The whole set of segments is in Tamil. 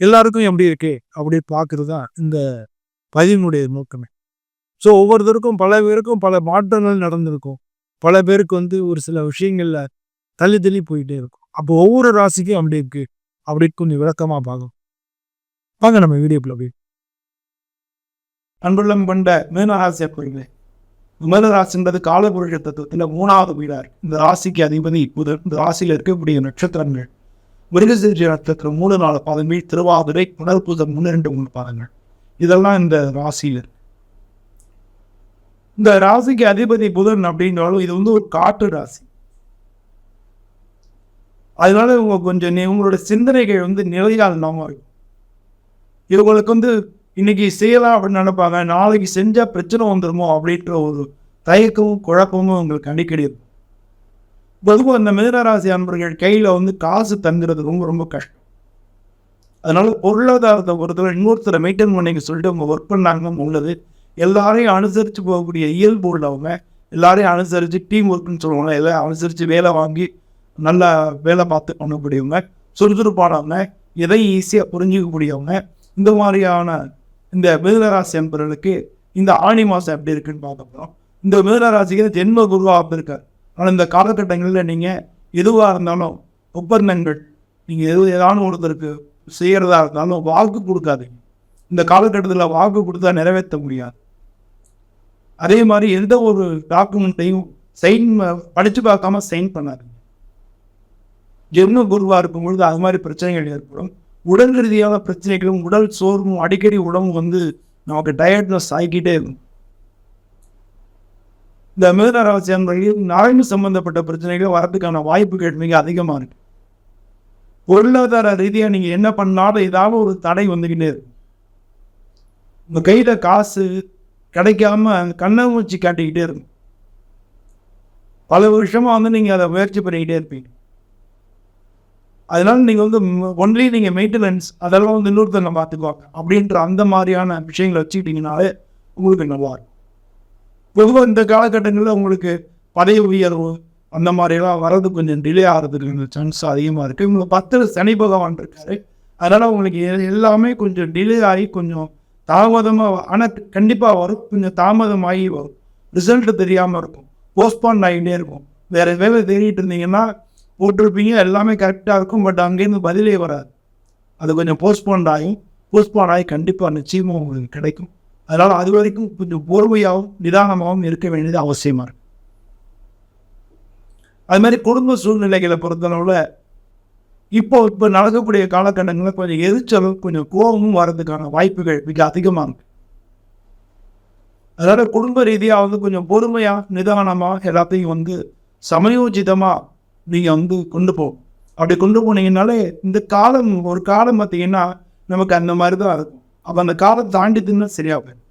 எல்லாருக்கும் எப்படி இருக்கு அப்படி பார்க்கறது தான் இந்த பதிவினுடைய நோக்கமே. ஸோ ஒவ்வொருத்தருக்கும் பல பேருக்கும் பல மாற்றங்கள் நடந்திருக்கும். பல பேருக்கு வந்து ஒரு சில விஷயங்கள்ல தள்ளி தள்ளி போயிட்டே இருக்கும். அப்போ ஒவ்வொரு ராசிக்கும் அப்படி இருக்கு. அப்படி கொஞ்சம் விளக்கமா பார்க்கும் வாங்க நம்ம வீடியோக்குள்ள போய். அன்புள்ளம் கொண்ட மீனராசி அப்படிங்களே மீனராசின்றது காலபுருஷ தத்துவத்தில் மூணாவது வீடார். இந்த ராசிக்கு அதிபதி புதன். இந்த ராசியில் இருக்கக்கூடிய நட்சத்திரங்கள். மிருகசீர்ஜ மூணு நாலு பாதங்கள் திருவாதிரை புனர்பூதம் முன்னிரண்டு மூணு பாதங்கள். இதெல்லாம் இந்த ராசியில். இந்த ராசிக்கு அதிபதி புதன் அப்படின்னாலும் இது வந்து ஒரு காட்டு ராசி. அதனால இவங்க கொஞ்சம் நி- இவங்களோட சிந்தனைகள் வந்து நிலையால் இல்லாமல் இருக்கும். இவங்களுக்கு வந்து இன்னைக்கு செய்யலாம் அப்படின்னு நினைப்பாங்க. நாளைக்கு செஞ்சால் பிரச்சனை வந்துடுமோ அப்படின்ற ஒரு தயக்கமும் குழப்பமும் உங்களுக்கு அடிக்கடி இருக்கும். பொதுவாக இந்த மிதனராசி அன்பர்கள் கையில் வந்து காசு தங்குறது ரொம்ப ரொம்ப கஷ்டம். அதனால பொருளாதாரத்தை பொறுத்தவரை இன்னொருத்தரை மெயின்டைன் பண்ணிக்க சொல்லிட்டு அவங்க ஒர்க் பண்ணாங்க உள்ளது. எல்லாரையும் அனுசரித்து போகக்கூடிய இயல்பு உள்ளவங்க எல்லாரையும் அனுசரித்து டீம் ஒர்க்குன்னு சொல்லுவாங்க. எல்லாம் அனுசரித்து வேலை வாங்கி நல்லா வேலை பார்த்து பண்ணக்கூடியவங்க சுறுசுறுப்பானவங்க எதையும் ஈஸியாக புரிஞ்சிக்கக்கூடியவங்க இந்த மாதிரியான இந்த மிதனராசி அன்பர்களுக்கு இந்த ஆணி மாதம் எப்படி இருக்குன்னு பார்க்க போகிறோம் இந்த மிதனராசிக்கு ஜென்ம குருவாக இருக்கார். ஆனால் இந்த காலகட்டங்களில் நீங்கள் எதுவாக இருந்தாலும் ஒப்பந்தங்கள் நீங்கள் எது ஏதாவது ஒருத்தருக்கு செய்கிறதா இருந்தாலும் வாக்கு கொடுக்காதீங்க. இந்த காலகட்டத்தில் வாக்கு கொடுத்தா நிறைவேற்ற முடியாது. அதே மாதிரி எந்த ஒரு டாக்குமெண்ட்டையும் சைன் படித்து பார்க்காம சைன் பண்ணாதீங்க. ஜென்ம குருவாக இருக்கும் பொழுது அது மாதிரி பிரச்சனைகள் ஏற்படும். உடல் ரீதியான பிரச்சனைகளும் உடல் சோர்வும் அடிக்கடி உடம்பு வந்து நமக்கு டயர்ட்னஸ் ஆகிக்கிட்டே இருக்கும். இந்த மிதனராசி அன்பர்கள் நரம்பு சம்பந்தப்பட்ட பிரச்சனைகள் வரதுக்கான வாய்ப்புகள் மிக அதிகமாக இருக்கு. பொருளாதார ரீதியாக நீங்கள் என்ன பண்ணாலும் ஏதாவது ஒரு தடை வந்துக்கிட்டே இருக்கும் உங்கள் கையில் காசு கிடைக்காம கண்ணை மூச்சு காட்டிக்கிட்டே இருக்கும் பல வருஷமாக வந்து நீங்கள் அதை முயற்சி பண்ணிக்கிட்டே இருப்பீங்க. அதனால நீங்கள் வந்து ஒன்லி நீங்கள் மெயின்டெனன்ஸ் அதெல்லாம் வந்து இன்னொருத்தங்க பார்த்துக்குவாங்க. அப்படின்ற அந்த மாதிரியான விஷயங்களை வச்சுக்கிட்டீங்கனாலே உங்களுக்கு நல்லா இருக்கும். பொதுவாக இந்த காலகட்டங்களில் உங்களுக்கு பதவி உயர்வு அந்த மாதிரிலாம் வர்றது கொஞ்சம் டிலே ஆகிறதுக்கு சான்ஸ் அதிகமாக இருக்குது இவங்க பத்தில் சனி பகவான் இருக்காரு அதனால் உங்களுக்கு எல்லாமே கொஞ்சம் டிலே ஆகி கொஞ்சம் தாமதமாக ஆனால் கண்டிப்பாக வரும். கொஞ்சம் தாமதமாகி வரும். ரிசல்ட்டு தெரியாமல் இருக்கும். போஸ்ட்பாண்ட் ஆகிட்டே இருக்கும். வேறு வேலை தேடிட்டு இருந்தீங்கன்னா போட்டிருப்பீங்க எல்லாமே கரெக்டாக இருக்கும். பட் அங்கேருந்து பதிலே வராது. அது கொஞ்சம் போஸ்ட்போன் ஆகும் போஸ்ட்போன் ஆகி கண்டிப்பாக நிச்சயமாக உங்களுக்கு கிடைக்கும். அதனால் அது வரைக்கும் கொஞ்சம் பொறுமையாகவும் நிதானமாகவும் இருக்க வேண்டியது அவசியமாக இருக்கும் அது மாதிரி குடும்ப சூழ்நிலைகளை பொறுத்தளவில் இப்போ இப்போ நடக்கக்கூடிய காலகட்டங்களில் கொஞ்சம் எரிச்சலும் கொஞ்சம் கோபமும் வர்றதுக்கான வாய்ப்புகள் மிக அதிகமாக இருக்கு. அதனால் குடும்ப ரீதியாக வந்து கொஞ்சம் பொறுமையாக நிதானமாக எல்லாத்தையும் வந்து சமயோஜிதமாக நீங்கள் வந்து கொண்டு போகும் அப்படி கொண்டு போனீங்கனாலே இந்த காலம் ஒரு காலம் பார்த்தீங்கன்னா நமக்கு அந்த மாதிரி தான் இருக்கும். அப்போ அந்த காலம் தாண்டி தின்னா சரியாக போயிடும்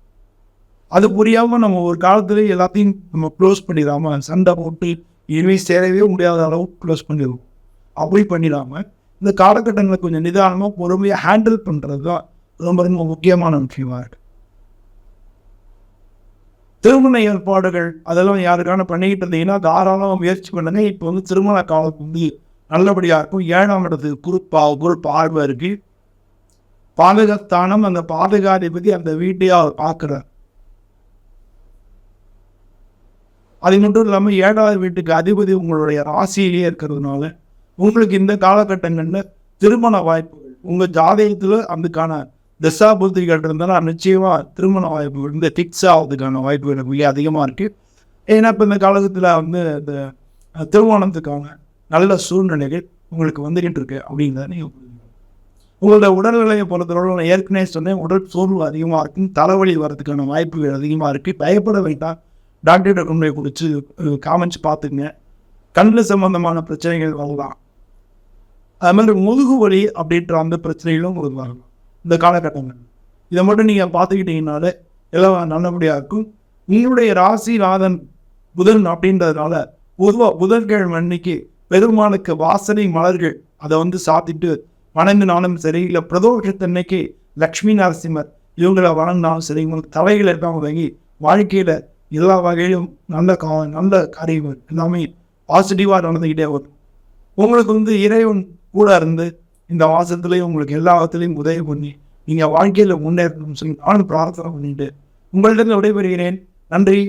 அது புரியாமல் நம்ம ஒரு காலத்துல எல்லாத்தையும் நம்ம க்ளோஸ் பண்ணிடாம சண்டை போட்டு இனிமே சேரவே முடியாத அளவுக்கு க்ளோஸ் பண்ணிடுவோம். அப்படி பண்ணிடாமல் இந்த காலகட்டங்களை கொஞ்சம் நிதானமாக பொறுமையாக ஹேண்டில் பண்ணுறது தான் ரொம்ப ரொம்ப முக்கியமான விஷயமா இருக்கு. திருமண ஏற்பாடுகள் அதெல்லாம் யாருக்கான பண்ணிக்கிட்டு இருந்தீங்கன்னா தாராளமாக முயற்சி பண்ணுங்க. இப்போ வந்து திருமண காலம் வந்து நல்லபடியாக இருக்கும். ஏழாம் இடத்துக்கு குறுப்பா குரு ஆர்வம் இருக்குது பாதகஸ்தானம் அந்த பாதகாதிபதி அந்த வீட்டையே அவர் பார்க்குறார். அது மட்டும் இல்லாமல் ஏழாவது வீட்டுக்கு அதிபதி உங்களுடைய ராசியிலேயே இருக்கிறதுனால உங்களுக்கு இந்த காலகட்டங்களில் திருமண வாய்ப்புகள் உங்கள் ஜாதகத்தில் அதுக்கான தசா புத்திகள் இருந்தாலும் நிச்சயமாக திருமண வாய்ப்புகள் இந்த ஃபிக்ஸ் ஆகிறதுக்கான வாய்ப்புகள் மிக அதிகமாக இருக்குது ஏன்னா இப்போ இந்த காலகட்டத்தில் வந்து இந்த திருமணத்துக்கான நல்ல சூழ்நிலைகள் உங்களுக்கு வந்துக்கிட்டு இருக்கு அப்படிங்கிறத நீங்கள் உங்களோட உடல்நிலையை பொறுத்தவரை நான் ஏற்கனவே சொன்னேன் உடல் சோர்வு அதிகமாக இருக்கும் தலைவலி வர்றதுக்கான வாய்ப்புகள் அதிகமாக இருக்குது பயப்பட வேண்டாம். டாக்டர்கிட்ட கொண்டு போய் குடிச்சு காமிச்சு பார்த்துங்க கண்ணில் சம்பந்தமான பிரச்சனைகள் வரலாம். அது மாதிரி முதுகு வலி அப்படின்ற அந்த பிரச்சனைகளும் உங்களுக்கு வரலாம். இந்த காலகட்டங்கள் இதை மட்டும் நீங்கள் பார்த்துக்கிட்டீங்கனாலே எல்லாம் நல்லபடியாக இருக்கும். உங்களுடைய ராசிநாதன் புதன் அப்படின்றதுனால பொதுவாக புதன்கிழமை அன்னைக்கு பெருமானுக்கு வாசனை மலர்கள் அதை வந்து சாத்திட்டு வணங்கினாலும் சரி இல்லை பிரதோஷத்தன்னைக்கு லக்ஷ்மி நரசிம்மர் இவங்களை வணங்கினாலும் சரி உங்களுக்கு தலைகள் எல்லாம் வாங்கி வாழ்க்கையில் எல்லா வகையிலும் நல்ல கா நல்ல காரியங்கள் எல்லாமே பாசிட்டிவாக நடந்துக்கிட்டே வரும். உங்களுக்கு வந்து இறைவன் கூட இருந்து இந்த மாதத்துலேயும் உங்களுக்கு எல்லா விதத்துலையும் உதவி பண்ணி நீங்கள் வாழ்க்கையில் முன்னேறணும்னு சொல்லி நானும் பிரார்த்தனை பண்ணிட்டு உங்கள்கிட்ட விடைபெறுகிறேன். நன்றி.